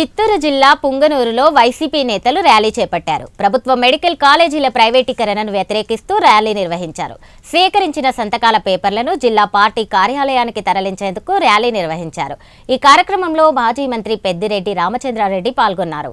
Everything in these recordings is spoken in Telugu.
చిత్తూరు జిల్లా పుంగనూరులో వైసీపీ నేతలు ర్యాలీ చేపట్టారు. ప్రభుత్వ మెడికల్ కాలేజీల ప్రైవేటీకరణను వ్యతిరేకిస్తూ ర్యాలీ నిర్వహించారు. సేకరించిన సంతకాల పేపర్లను జిల్లా పార్టీ కార్యాలయానికి తరలించేందుకు ర్యాలీ నిర్వహించారు. ఈ కార్యక్రమంలో మాజీ మంత్రి పెద్దిరెడ్డి రామచంద్రారెడ్డి పాల్గొన్నారు.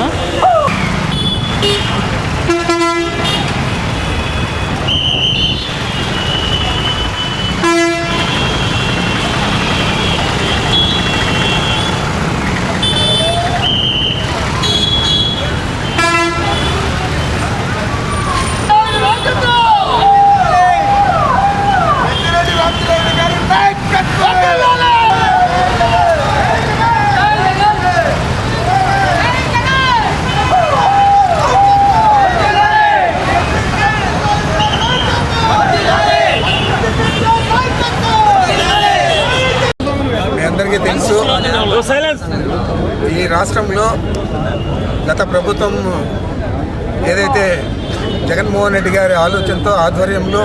ఆ? మీ అందరికీ తెలుసు. ఈ రాష్ట్రంలో గత ప్రభుత్వం ఏదైతే జగన్మోహన్ రెడ్డి గారి ఆలోచనతో ఆధ్వర్యంలో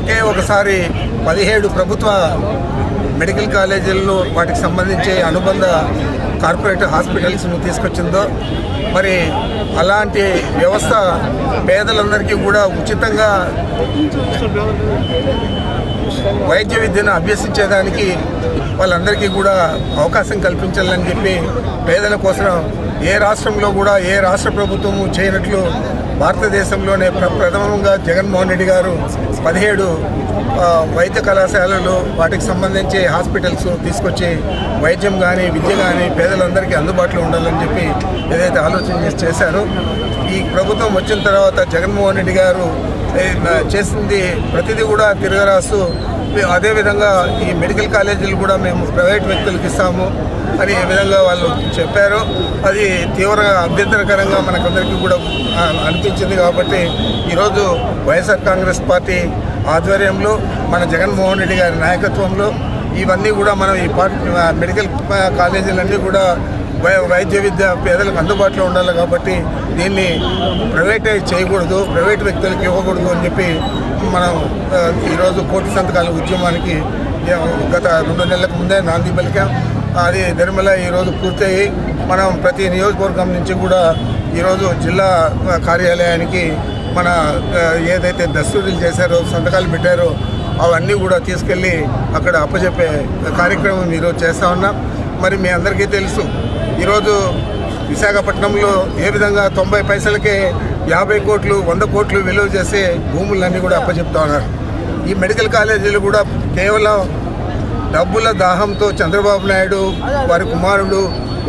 ఒకే ఒకసారి పదిహేడు ప్రభుత్వ మెడికల్ కాలేజీలను వాటికి సంబంధించి అనుబంధ కార్పొరేట్ హాస్పిటల్స్ను తీసుకొచ్చిందో మరి అలాంటి వ్యవస్థ పేదలందరికీ కూడా ఉచితంగా వైద్య విద్యను అభ్యసించేదానికి వాళ్ళందరికీ కూడా అవకాశం కల్పించాలని చెప్పి పేదల కోసం ఏ రాష్ట్రంలో కూడా ఏ రాష్ట్ర ప్రభుత్వము చేయనట్లు భారతదేశంలోనే ప్ర- ప్రథమంగా జగన్మోహన్ రెడ్డి గారు పదిహేడు వైద్య కళాశాలలు వాటికి సంబంధించి హాస్పిటల్స్ తీసుకొచ్చి వైద్యం కానీ విద్య కానీ పేదలందరికీ అందుబాటులో ఉండాలని చెప్పి ఏదైతే ఆలోచన చేసి చేశారో ఈ ప్రభుత్వం వచ్చిన తర్వాత జగన్మోహన్ రెడ్డి గారు చేసింది ప్రతిదీ కూడా తిరగరాస్తూ మే- అదేవిధంగా ఈ మెడికల్ కాలేజీలు కూడా మేము ప్రైవేట్ వ్యక్తులకు ఇస్తాము అని ఏ విధంగా వాళ్ళు చెప్పారు. అది తీవ్రంగా అభ్యంతరకరంగా మనకందరికీ కూడా అనిపించింది కాబట్టి ఈరోజు వైఎస్ఆర్ కాంగ్రెస్ పార్టీ ఆధ్వర్యంలో మన జగన్మోహన్ రెడ్డి గారి నాయకత్వంలో ఇవన్నీ కూడా మనం ఈ పార్టీ మెడికల్ కాలేజీలన్నీ కూడా వైద్య విద్య పేదలకు అందుబాటులో ఉండాలి కాబట్టి దీన్ని ప్రైవేటైజ్ చేయకూడదు ప్రైవేట్ వ్యక్తులకు ఇవ్వకూడదు అని చెప్పి మనం ఈరోజు కోటి సంతకాల ఉద్యమానికి గత రెండు నెలలకు ముందే నాంది పలికాం. అది నిర్మల ఈరోజు పూర్తయి మనం ప్రతి నియోజకవర్గం నుంచి కూడా ఈరోజు జిల్లా కార్యాలయానికి మన ఏదైతే దస్తూరీలు చేశారో సంతకాలు పెట్టారో అవన్నీ కూడా తీసుకెళ్ళి అక్కడ అప్పచెప్పే కార్యక్రమం ఈరోజు చేస్తా ఉన్నాం. మరి మీ అందరికీ తెలుసు ఈరోజు విశాఖపట్నంలో ఏ విధంగా తొంభై పైసలకే యాభై కోట్లు వంద కోట్లు విలువ చేసే భూములన్నీ కూడా అప్పచెప్తా ఉన్నారు. ఈ మెడికల్ కాలేజీలు కూడా కేవలం డబ్బుల దాహంతో చంద్రబాబు నాయుడు వారి కుమారుడు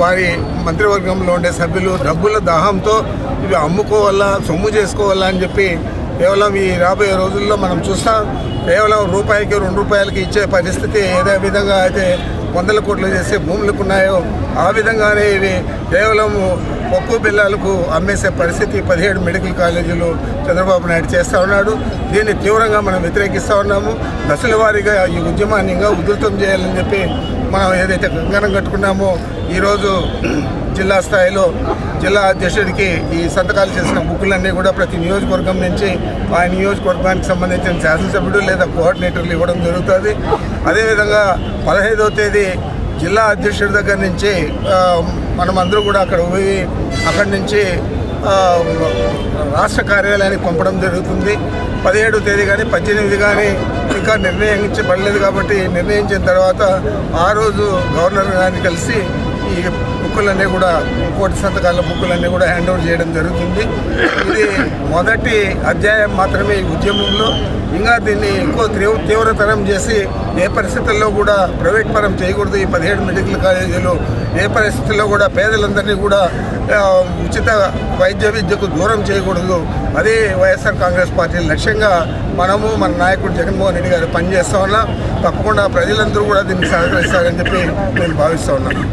వారి మంత్రివర్గంలో ఉండే సభ్యులు డబ్బుల దాహంతో ఇవి అమ్ముకోవాలా సొమ్ము చేసుకోవాలా అని చెప్పి కేవలం ఈ రాబోయే రోజుల్లో మనం చూస్తాం. కేవలం రూపాయికి రెండు రూపాయలకి ఇచ్చే పరిస్థితి ఏదే విధంగా అయితే వందల కోట్లు చేసే భూములకు ఉన్నాయో ఆ విధంగానే ఇవి కేవలం పప్పు బిల్లాలకు అమ్మేసే పరిస్థితి పదిహేడు మెడికల్ కాలేజీలు చంద్రబాబు నాయుడు చేస్తూ ఉన్నాడు. దీన్ని తీవ్రంగా మనం వ్యతిరేకిస్తూ ఉన్నాము. దశల వారీగా ఈ ఉద్యమాన్ని ఇంకా ఉధృతం చేయాలని చెప్పి మనం ఏదైతే గంగనం కట్టుకున్నామో ఈరోజు జిల్లా స్థాయిలో జిల్లా అధ్యక్షుడికి ఈ సంతకాలు చేసిన బుక్కులన్నీ కూడా ప్రతి నియోజకవర్గం నుంచి ఆ నియోజకవర్గానికి సంబంధించిన శాసనసభ్యుడు లేదా కోఆర్డినేటర్లు ఇవ్వడం జరుగుతుంది. అదేవిధంగా పదహైదవ తేదీ జిల్లా అధ్యక్షుడి దగ్గర నుంచి మనం అందరూ కూడా అక్కడ పోయి అక్కడి నుంచి రాష్ట్ర కార్యాలయానికి పంపడం జరుగుతుంది. పదిహేడు తేదీ కానీ పద్దెనిమిది కానీ ఇంకా నిర్ణయించబడలేదు కాబట్టి నిర్ణయించిన తర్వాత ఆ రోజు గవర్నర్ గారిని కలిసి ఈ బుక్కులన్నీ కూడా కోటి సంతకాల బుక్కులన్నీ కూడా హ్యాండ్ ఓవర్ చేయడం జరుగుతుంది. ఇది మొదటి అధ్యాయం మాత్రమే ఈ ఉద్యమంలో. ఇంకా దీన్ని ఎక్కువ తీవ్ర తీవ్రతరం చేసి ఏ పరిస్థితుల్లో కూడా ప్రైవేట్ పరం చేయకూడదు. ఈ పదిహేడు మెడికల్ కాలేజీలు ఏ పరిస్థితుల్లో కూడా పేదలందరినీ కూడా ఉచిత వైద్య విద్యకు దూరం చేయకూడదు. అదే వైఎస్ఆర్ కాంగ్రెస్ పార్టీ లక్ష్యంగా మనము మన నాయకుడు జగన్మోహన్ రెడ్డి గారు పనిచేస్తా ఉన్నాం. తప్పకుండా ప్రజలందరూ కూడా దీన్ని సహకరిస్తారని చెప్పి నేను భావిస్తూ ఉన్నాను.